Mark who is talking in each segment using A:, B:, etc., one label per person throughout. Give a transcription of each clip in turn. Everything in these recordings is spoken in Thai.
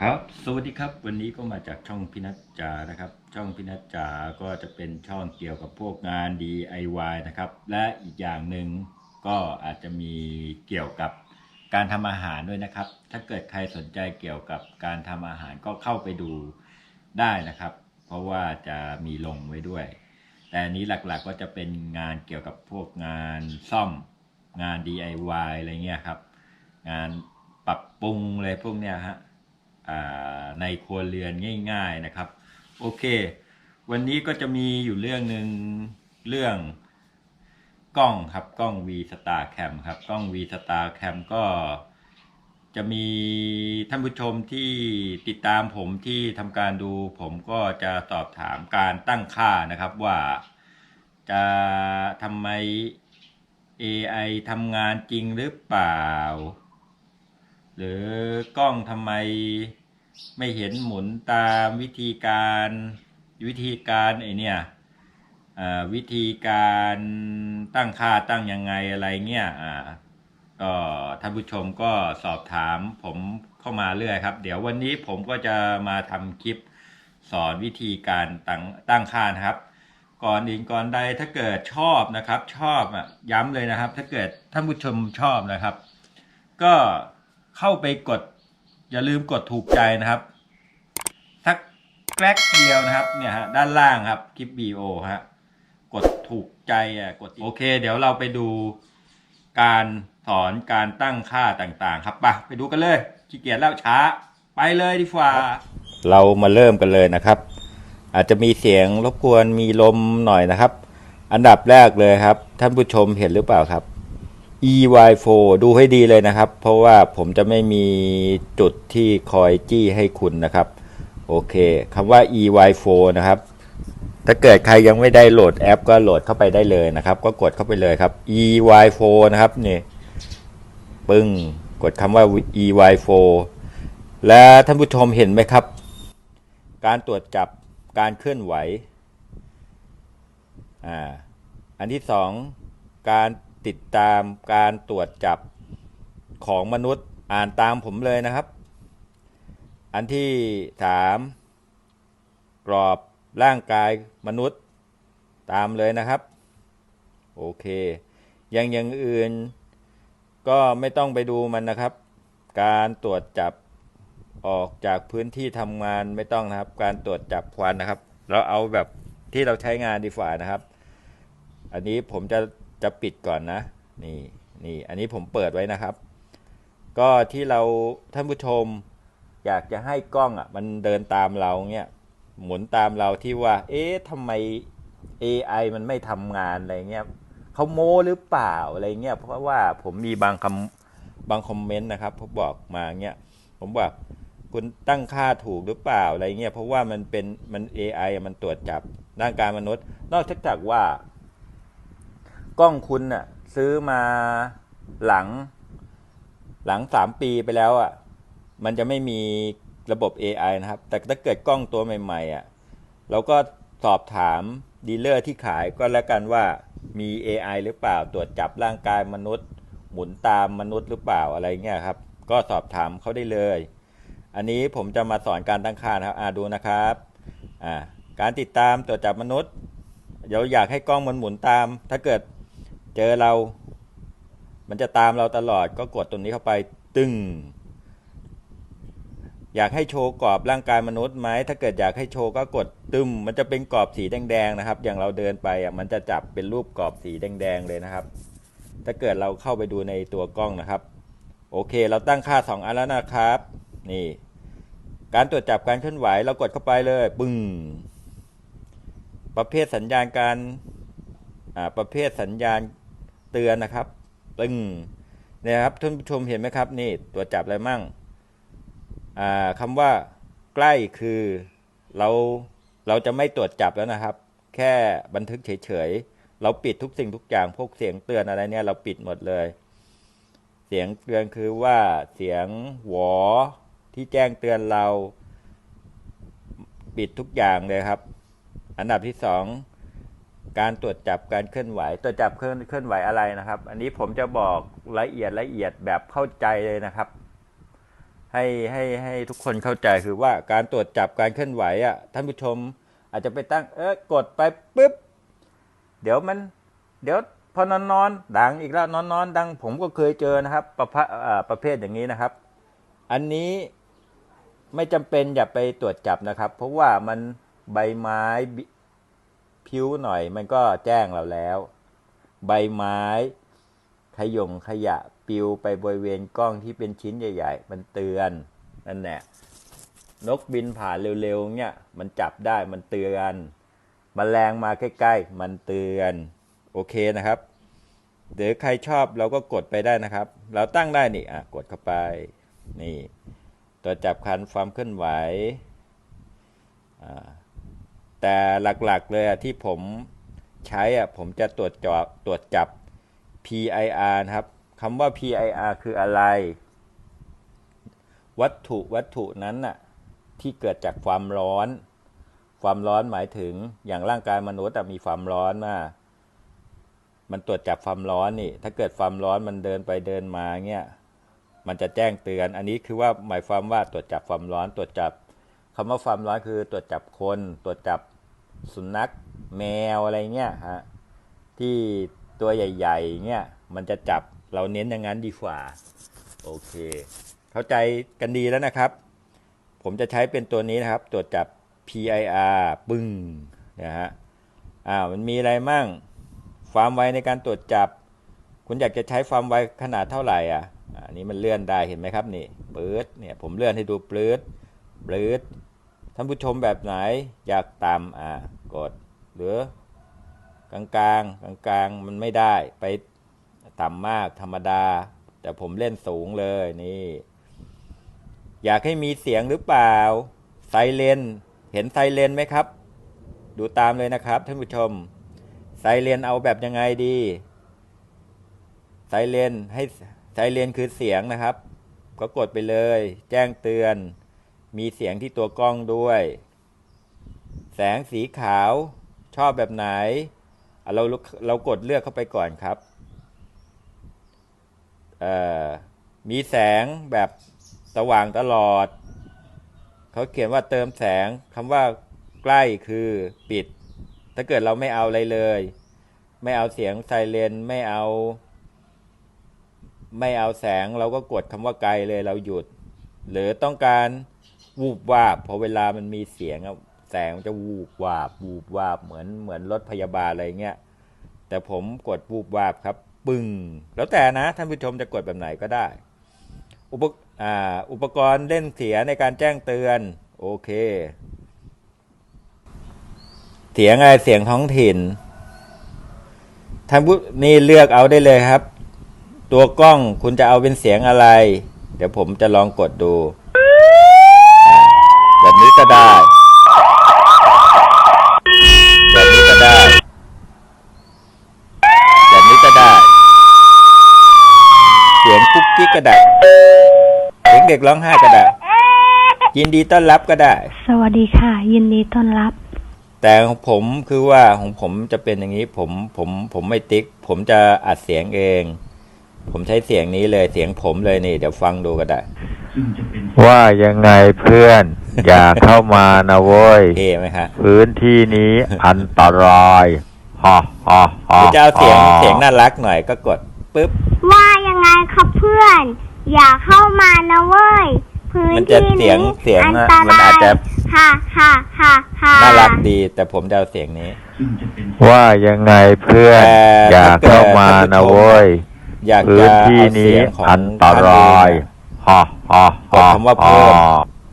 A: ครับ สวัสดีครับ วันนี้ก็มาจากช่องพินัจจานะครับ ช่องพินัจจาก็จะเป็นช่องเกี่ยวกับพวกงาน DIY นะครับ และอีกอย่างหนึ่งก็อาจจะมีเกี่ยวกับการทำอาหารด้วยนะครับ ถ้าเกิดใครสนใจเกี่ยวกับการทำอาหารก็เข้าไปดูได้นะครับ เพราะว่าจะมีลงไว้ด้วย แต่อันนี้หลักๆก็จะเป็นงานเกี่ยวกับพวกงานซ่อมงาน DIY อะไรเงี้ยครับ งานปรับปรุงอะไรพวกเนี้ยฮะ ในครัวเรือนง่าย ๆนะครับ โอเค วันนี้ก็จะมีอยู่เรื่องหนึ่งเรื่องกล้องครับกล้อง V Star Cam ครับกล้อง V Star Cam ก็จะมีท่านผู้ชมที่ติดตามผมที่ทำการดู ผมก็จะสอบถามการตั้งค่านะครับว่าจะทำไม AI ทำงานจริงหรือเปล่า หรือกล้องทำไมไม่เห็นหมุนตามวิธีการวิธีการไอเนี่ยวิธีการตั้งค่าตั้งยังไงอะไรเงี้ยอ่าก็ท่านผู้ชมก็สอบถามผมเข้ามาเรื่อยครับ เดี๋ยววันนี้ผมก็จะมาทำคลิปสอนวิธีการตั้งตั้งค่านะครับ ก่อนอื่นก่อนใดถ้าเกิดชอบนะครับ ชอบอะย้ำเลยนะครับ ถ้าเกิดท่านผู้ชมชอบนะครับ ก็ เข้าไปกด อย่าลืมกดถูกใจนะครับสักแกลกเดียวนะครับเนี่ยฮะด้านล่างครับคลิปวีโอฮะกดถูกใจอะกดโอเค เดี๋ยวเราไปดูการสอนการตั้งค่าต่างๆ ครับไปไปดูกันเลยขี้เกียจแล้วช้า ไปเลยดีกว่า เรามาเริ่มกันเลยนะครับ อาจจะมีเสียงรบกวนมีลมหน่อยนะครับ อันดับแรกเลยครับ ท่านผู้ชมเห็นหรือเปล่าครับ EY4 ดูให้ดีเลยนะครับ เพราะว่าผมจะไม่มีจุดที่คอยจี้ให้คุณนะครับ โอเคคำว่า EY4 นะครับ ถ้าเกิดใครยังไม่ได้โหลดแอป ก็โหลดเข้าไปได้เลยนะครับ ก็กดเข้าไปเลยครับ EY4 นะครับนี่ปึ้งกดคำว่า EY4 และท่านผู้ชมเห็นไหมครับ การตรวจจับการเคลื่อนไหว อ่า อันที่สองการ ติดตามการตรวจจับของมนุษย์อ่านตามผมเลยนะครับ อันที่สามกรอบร่างกายมนุษย์ตามเลยนะครับ โอเคอย่างอย่างอื่นก็ไม่ต้องไปดูมันนะครับ การตรวจจับออกจากพื้นที่ทำงานไม่ต้องนะครับ การตรวจจับควันนะครับ เราเอาแบบที่เราใช้งานดีฝ่านะครับ อันนี้ผมจะ จะปิดก่อนนะ นี่นี่อันนี้ผมเปิดไว้นะครับ ก็ที่เราท่านผู้ชมอยากจะให้กล้องอะมันเดินตามเราเนี่ยหมุนตามเราที่ว่า เอ๊ะทำไม AI มันไม่ทำงานอะไรเงี้ยเขาโม้หรือเปล่าอะไรเงี้ยเพราะว่าผมมีบางคำบางคอมเมนต์นะครับเขาบอกมาเงี้ยผมบอกคุณตั้งค่าถูกหรือเปล่าอะไรเงี้ยเพราะว่ามันเป็นมัน AI อมันตรวจจับร่างกายมนุษย์ นอกจากว่า กล้องคุณน่ะ ซื้อมาหลัง หลังสามปีไปแล้วอะ มันจะไม่มีระบบ AI นะครับ แต่ถ้าเกิดกล้องตัวใหม่ๆอะเราก็สอบถามดีลเลอร์ที่ขายก็แล้วกันว่ามี AI หรือเปล่า ตรวจจับร่างกายมนุษย์ หมุนตามมนุษย์หรือเปล่าอะไรเงี้ยครับ ก็สอบถามเขาได้เลย อันนี้ผมจะมาสอนการตั้งค่านะครับอ่าดูนะครับอ่าการติดตามตรวจจับมนุษย์ เดี๋ยวอยากให้กล้องมันหมุนตาม ถ้าเกิด เจอเรา มันจะตามเราตลอดก็กดตรงนี้เข้าไปตึง อยากให้โชว์กรอบร่างกายมนุษย์ไหมถ้าเกิดอยากให้โชว์ก็กดตึมมันจะเป็นกรอบสีแดงๆนะครับ อย่างเราเดินไปอะมันจะจับเป็นรูปกรอบสีแดงๆเลยนะครับ ถ้าเกิดเราเข้าไปดูในตัวกล้องนะครับ โอเค เราตั้งค่าสองอันแล้วนะครับ นี่ การตรวจจับการเคลื่อนไหวเรากดเข้าไปเลยปึ้งประเภทสัญญาณการประเภทสัญญาณ เตือนนะครับตึงเนี่ยครับท่านผู้ชมเห็นไหมครับ นี่ตรวจจับอะไรมั่งอ่าคำว่าใกล้คือเราเราจะไม่ตรวจจับแล้วนะครับ แค่บันทึกเฉยๆ เราปิดทุกสิ่งทุกอย่างพวกเสียงเตือนอะไรเนี่ยเราปิดหมดเลย เสียงเตือนคือว่าเสียงหวอที่แจ้งเตือนเรา ปิดทุกอย่างเลยครับ อันดับที่สอง การตรวจจับการเคลื่อนไหวตรวจจับเคลื่อนเคลื่อนไหวอะไรนะครับ อันนี้ผมจะบอกละเอียดละเอียดแบบเข้าใจเลยนะครับ ให้ให้ให้ทุกคนเข้าใจคือว่าการตรวจจับการเคลื่อนไหวอะท่านผู้ชมอาจจะไปตั้งเออกดไปปุ๊บเดี๋ยวมัน เดี๋ยวพอนอนนอนดังอีกแล้วนอนนอนดังผมก็เคยเจอนะครับ ประพะประเภทอย่างนี้นะครับ อันนี้ไม่จำเป็นอย่าไปตรวจจับนะครับ เพราะว่ามันใบไม้ ผิวหน่อยมันก็แจ้งเราแล้ว ใบไม้ขยงขยะปิวไปบริเวณกล้องที่เป็นชิ้นใหญ่ ๆ มันเตือนนั่นแหละนกบินผ่านเร็วๆเนี่ยมันจับได้มันเตือนมแมลงมาใกล้ๆ มันเตือน โอเคนะครับหรือใครชอบเราก็กดไปได้นะครับ เราตั้งได้นี่อะกดเข้าไปนี่ตัวจับคันความเคลื่อนไหวอ่า แต่หลักๆเลยอะที่ผมใช้อะผมจะตรวจจอบตรวจจับ PIR นะครับคำว่า PIR คืออะไร วัตถุวัตถุนั้นน่ะที่เกิดจากความร้อน ความร้อนหมายถึงอย่างร่างกายมนุษย์มีความร้อนมามันตรวจจับความร้อนนี่ ถ้าเกิดความร้อนมันเดินไปเดินมาเงี้ยมันจะแจ้งเตือน อันนี้คือว่าหมายความว่าตรวจจับความร้อนตรวจจับคำว่าความร้อนคือตรวจจับคน ตรวจจับ สุนัขแมวอะไรเงี้ยฮะที่ตัวใหญ่ๆเงี้ยมันจะจับเราเน้นอย่างนั้นดีกว่า โอเค เข้าใจกันดีแล้วนะครับ ผมจะใช้เป็นตัวนี้นะครับ ตรวจจับ PIR ปึ้งนะฮะอ้ามันมีอะไรมั่งความไวในการตรวจจับ คุณอยากจะใช้ความไวขนาดเท่าไหร่อะอันนี้มันเลื่อนได้เห็นไหมครับนี่เปื๊ดเนี่ยผมเลื่อนให้ดูเปื๊ดปื๊ด ท่านผู้ชมแบบไหนอยากต่ำอะกดหรือกลางกลางกลางกลางมันไม่ได้ไปต่ำมากธรรมดา แต่ผมเล่นสูงเลยนี่ อยากให้มีเสียงหรือเปล่า ไซเรนเห็นไซเรนไหมครับ ดูตามเลยนะครับท่านผู้ชม ไซเรนเอาแบบยังไงดี ไซเรนให้ไซเรนคือเสียงนะครับ ก็กดไปเลย แจ้งเตือน มีเสียงที่ตัวกล้องด้วย แสงสีขาวชอบแบบไหน เราเรากดเลือกเข้าไปก่อนครับ มีแสงแบบสว่างตลอด เขาเขียนว่าเติมแสงคำว่าใกล้คือปิด ถ้าเกิดเราไม่เอาอะไรเลย ไม่เอาเสียงไซเรนไม่เอา ไม่เอาแสงเราก็กดคำว่าไกลเลยเราหยุด หรือต้องการ วูบวาบพอเวลามันมีเสียงอะแสงมันจะวูบวาบวูบวาบเหมือนเหมือนรถพยาบาลอะไรเงี้ยแต่ผมกดวูบวาบครับ ปึ้งแล้วแต่นะท่านผู้ชมจะกดแบบไหนก็ได้ อุปอ่าอุปกรณ์เล่นเสียในการแจ้งเตือน โอเค เสียงอะไรเสียงท้องถิ่นท่านผู้นี่เลือกเอาได้เลยครับ ตัวกล้องคุณจะเอาเป็นเสียงอะไร เดี๋ยวผมจะลองกดดู แบบนี้ก็ได้ แบบนี้ก็ได้ แบบนี้ก็ได้ เสียงกุ๊กกิ๊กก็ได้เสียงเด็กร้องไห้ก็ได้ ยินดีต้อนรับก็ได้
B: สวัสดีค่ะ ยินดีต้อนรับ
A: แต่ของผมคือว่าของผมจะเป็นอย่างนี้ผมผมผมไม่ติ๊ก ผมจะอัดเสียงเอง ผมใช้เสียงนี้เลยเสียงผมเลยนี่ เดี๋ยวฟังดูก็ได้
C: ว่ายังไงเพื่อน อย่าเข้ามานะเว้ย
A: เท่ไหมฮะ
C: พื้นที่นี้อันตรายฮ่าฮ่าฮ่า
A: หรือจะเอาเสียงเสียงน่ารักหน่อยก็กดปุ๊บ
D: ว่ายังไงครับเพื่อน อย่าเข้ามานะเว้ย พื้น
A: มันจะ
D: ที่
A: เสียง
D: นี้
A: เสียง
D: อัน
A: อะ
D: ต
A: มัน
D: รา
A: อาจ
D: ย
A: จะ
D: ฮ่าฮ่าฮ่าฮ่า
A: น่ารักดีแต่ผมจะเอาเสียงนี้
C: ว่ายังไงเพื่อน
A: แต่
C: อย่า
A: ถ้าเกิด
C: เข้ามา
A: ท่านผู้ชม
C: นะเว้ย
A: อยาก
C: พื้
A: จะ
C: นที่
A: เอาเสี
C: นี้
A: ยงของ
C: อันตราย
A: ท่นเอง
C: ฮ่าฮ่าก
A: ด
C: ฮ่า
A: คำว่าเพิ่ม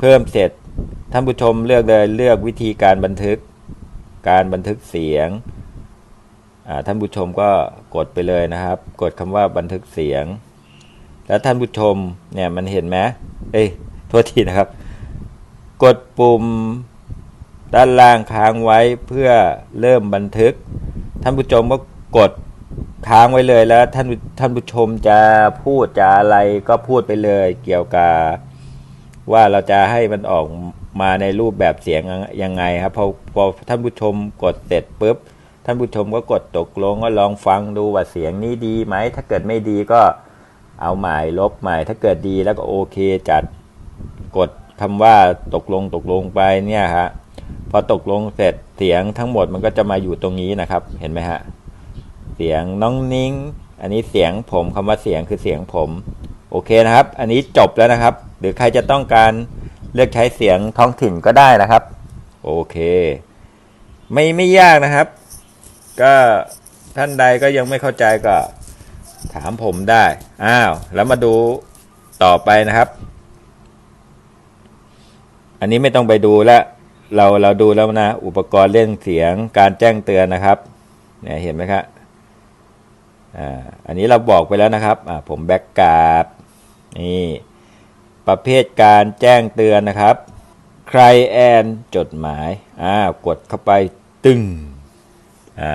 A: เพิ่มเสร็จ ท่านผู้ชมเลือกเลยเลือกวิธีการบันทึก การบันทึกเสียงอ่าท่านผู้ชมก็กดไปเลยนะครับ กดคำว่าบันทึกเสียง แล้วท่านผู้ชมเนี่ยมันเห็นไหมเอ้ยโทษทีนะครับ กดปุ่มด้านล่างค้างไว้เพื่อเริ่มบันทึก ท่านผู้ชมก็กด ค้างไว้เลยแล้วท่านท่านผู้ชมจะพูดจะอะไรก็พูดไปเลยเกี่ยวกับว่าเราจะให้มันออกมาในรูปแบบเสียงยังไงครับพอพอท่านผู้ชมกดเสร็จปุ๊บท่านผู้ชมก็กดตกลงก็ลองฟังดูว่าเสียงนี้ดีไหมถ้าเกิดไม่ดีก็เอาใหม่ลบใหม่ถ้าเกิดดีแล้วก็โอเคจัดกดคำว่าตกลงตกลงไปเนี่ยฮะพอตกลงเสร็จเสียงทั้งหมดมันก็จะมาอยู่ตรงนี้นะครับ เห็นไหมฮะ เสียงน้องนิ้ง อันนี้เสียงผมคำว่าเสียงคือเสียงผม โอเคนะครับ อันนี้จบแล้วนะครับ หรือใครจะต้องการเลือกใช้เสียงท้องถิ่นก็ได้นะครับ โอเค ไม่ไม่ยากนะครับ ก็ท่านใดก็ยังไม่เข้าใจก็ถามผมได้ อ้าว แล้วมาดูต่อไปนะครับ อันนี้ไม่ต้องไปดูแล้ว เราเราดูแล้วนะ อุปกรณ์เล่นเสียงการแจ้งเตือนนะครับ เนี่ยเห็นไหมครับ อันนี้เราบอกไปแล้วนะครับผมแบ็กกราดนี่ประเภทการแจ้งเตือนนะครับ ใครแอนจดหมายอ่ากดเข้าไปตึงอ่า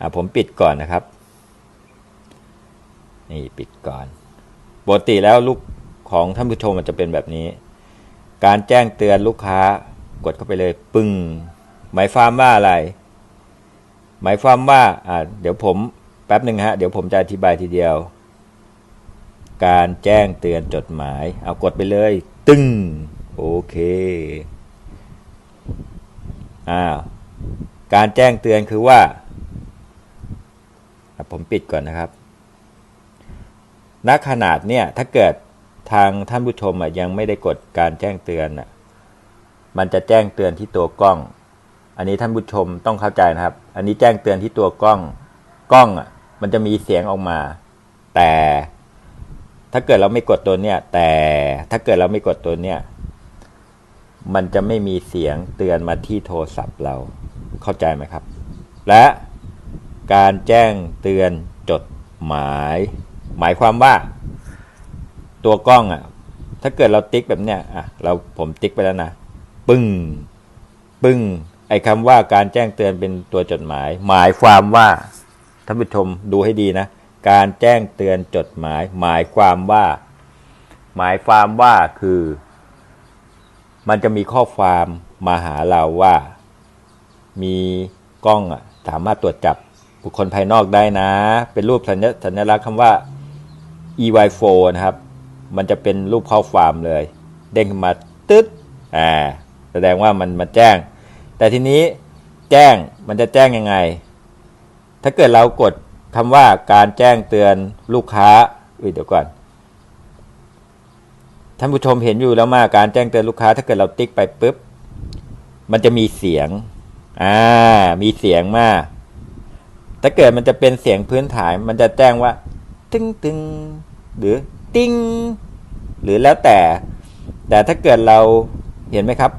A: อ่าผมปิดก่อนนะครับ นี่ปิดก่อนปกติแล้วลูกของท่านผู้ชมมันจะเป็นแบบนี้ การแจ้งเตือนลูกค้ากดเข้าไปเลยปึ้งหมายความว่าอะไร หมายความว่าอ่าเดี๋ยวผม แป๊บหนึ่งฮะ เดี๋ยวผมจะอธิบายทีเดียว การแจ้งเตือนจดหมาย เอากดไปเลย ตึ้ง โอเคอ้าวการแจ้งเตือนคือว่า ผมปิดก่อนนะครับณขนาดเนี่ยถ้าเกิดทางท่านผู้ชมอะยังไม่ได้กดการแจ้งเตือนอะมันจะแจ้งเตือนที่ตัวกล้อง อันนี้ท่านผู้ชมต้องเข้าใจนะครับ อันนี้แจ้งเตือนที่ตัวกล้องกล้องอะ มันจะมีเสียงออกมา แต่ถ้าเกิดเราไม่กดตัวเนี้ยแต่ถ้าเกิดเราไม่กดตัวเนี้ยมันจะไม่มีเสียงเตือนมาที่โทรศัพท์เราเข้าใจไหมครับ และการแจ้งเตือนจดหมาย หมายความว่า ตัวกล้องอะ ถ้าเกิดเราติ๊กแบบเนี้ยอะเราผมติ๊กไปแล้วนะปึ้งปึ้งไอ้คำว่าการแจ้งเตือนเป็นตัวจดหมาย หมายความว่า ท่านผู้ชมดูให้ดีนะ การแจ้งเตือนจดหมาย หมายความว่า หมายความว่าคือ มันจะมีข้อความมาหาเราว่า มีกล้องสามารถตรวจจับบุคคลภายนอกได้นะ เป็นรูปสัญสญลักษณ์คำว่า EY4 นะครับ มันจะเป็นรูปข้อความเลย เด้งขึ้นมาตึ๊ดอ่าแสดงว่ามันมาแจ้ง แต่ทีนี้แจ้งมันจะแจ้งยังไง ถ้าเกิดเรากดคำว่าการแจ้งเตือนลูกค้าอุ้ยเดี๋ยวก่อนท่านผู้ชมเห็นอยู่แล้วมาการแจ้งเตือนลูกค้า ถ้าเกิดเราติ๊กไปปุ๊บ มันจะมีเสียง อ่า มีเสียงมาถ้าเกิดมันจะเป็นเสียงพื้นฐาน มันจะแจ้งว่า ตึ้งตึงหรือติ้ง หรือแล้วแต่ แต่ถ้าเกิดเราเห็นไหมครับ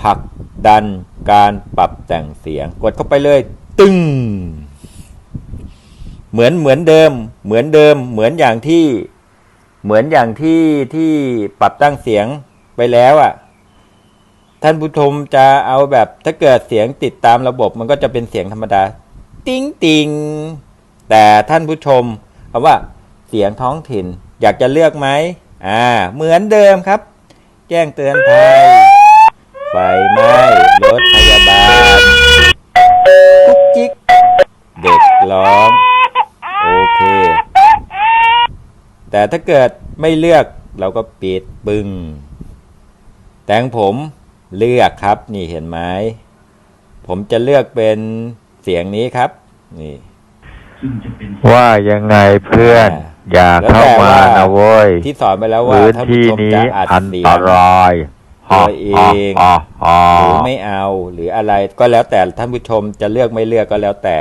A: ผลักดันการปรับแต่งเสียง กดเข้าไปเลย ตึงเหมือนเหมือนเดิม เหมือนเดิม เหมือนอย่างที่ เหมือนอย่างที่ที่ปรับตั้งเสียงไปแล้วอะ่ะ ท่านผู้ชมจะเอาแบบถ้าเกิดเสียงติดตามระบบ มันก็จะเป็นเสียงธรรมดา ติ้งติงแต่ท่านผู้ชมคำว่า เสียงท้องถิ่น อยากจะเลือกไหมอ่า เหมือนเดิมครับ แจ้งเตือนภัยไฟไหม้รถพยา ถ้าเกิดไม่เลือกเราก็ปิดปึ้งแต่ของผมเลือกครับ นี่เห็นไหมผมจะเลือกเป็นเสียงนี้ครับ นี่
C: ว่ายังไงเพื่อน อย่าเข้ามานะเว้ย
A: ที่สอนไปแล้วว่า
C: พื้น
A: ท่านผู้
C: ที่
A: ชม
C: นี้
A: จะอัด
C: อัน
A: เสีย
C: ต
A: ง
C: ราย
A: ตัวเอง
C: ฮ่าฮ่า
A: หรือ
C: ฮ่า
A: ไม่เอา หรืออะไรก็แล้วแต่ท่านผู้ชมจะเลือกไม่เลือกก็แล้วแต่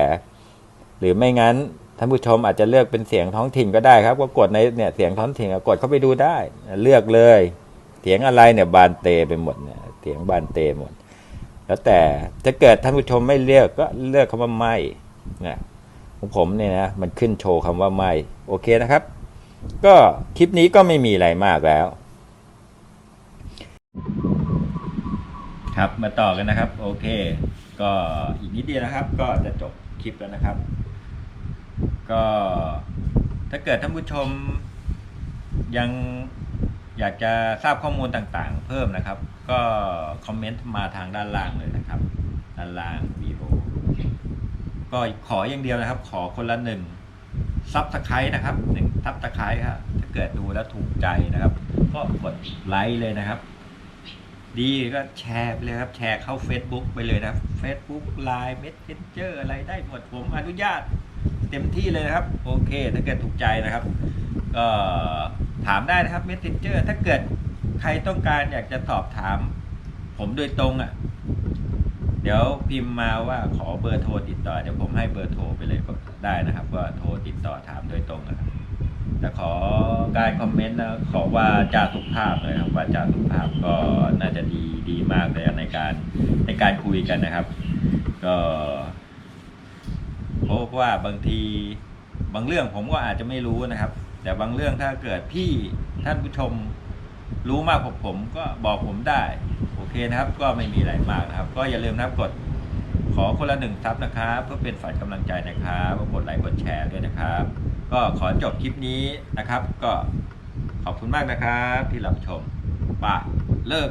A: หรือไม่งั้น ท่านผู้ชมอาจจะเลือกเป็นเสียงท้องถิ่นก็ได้ครับ ก็กดในเนี่ยเสียงท้องถิ่นกดเข้าไปดูได้ เลือกเลย เสียงอะไรเนี่ยบานเตไปหมดเนี่ยเสียงบานเตหมด แล้วแต่ถ้าเกิดท่านผู้ชมไม่เลือกก็เลือกคำว่าไม่นะของผมเนี่ยนะมันขึ้นโชว์คำว่าไม่โอเคนะครับ ก็คลิปนี้ก็ไม่มีอะไรมากแล้ว ครับมาต่อกันนะครับ โอเค ก็อีกนิดเดียวนะครับ ก็จะจบคลิปแล้วนะครับ ก็ถ้าเกิดท่านผู้ชมยังอยากจะทราบข้อมูลต่างๆ เพิ่มนะครับ ก็คอมเมนต์มาทางด้านล่างเลยนะครับ ด้านล่างวีโอก็ขออย่างเดียวนะครับ ขอคนละหนึ่งซับสไครต์นะครับหนึ่งซับสไครต์ครับถ้าเกิดดูแล้วถูกใจนะครับ ก็กดไลค์เลยนะครับ ดีก็แชร์ไปเลยครับ แชร์เข้า Facebook ไปเลยนะครับ Facebook Line Messenger อะไรได้หมดผมอนุญาต ต็มที่เลยนะครับ โอเค ถ้าเกิดถูกใจนะครับก็ถามได้นะครับ Messenger ถ้าเกิดใครต้องการอยากจะสอบถาม ผมโดยตรงอะ่ะ เดี๋ยวพิมพ์มาว่าขอเบอร์โทรติดต่อเดี๋ยวผมให้เบอร์โทรไปเลยก็ได้นะครับก็โทรติดต่อถามโดยตรงนะครับแต่ขอการคอมเมนต์นะขอว่าจ่าสุภาพเลยครับว่าจ่าสุภาพก็น่าจะดีดีมากเลยในการในการคุยกันนะครับ ก็ เพราะว่าบางทีบางเรื่องผมก็อาจจะไม่รู้นะครับ แต่บางเรื่องถ้าเกิดพี่ท่านผู้ชมรู้มากกว่าผมก็บอกผมได้ โอเคนะครับ ก็ไม่มีอะไรมากนะครับ ก็อย่าลืมนะครับกดขอคนละหนึ่งซับนะครับเพื่อเป็นฝันกำลังใจนะครับกดไลค์กดแชร์ด้วยนะครับ ก็ขอจบคลิปนี้นะครับ ก็ขอบคุณมากนะครับที่รับชมปะเลิก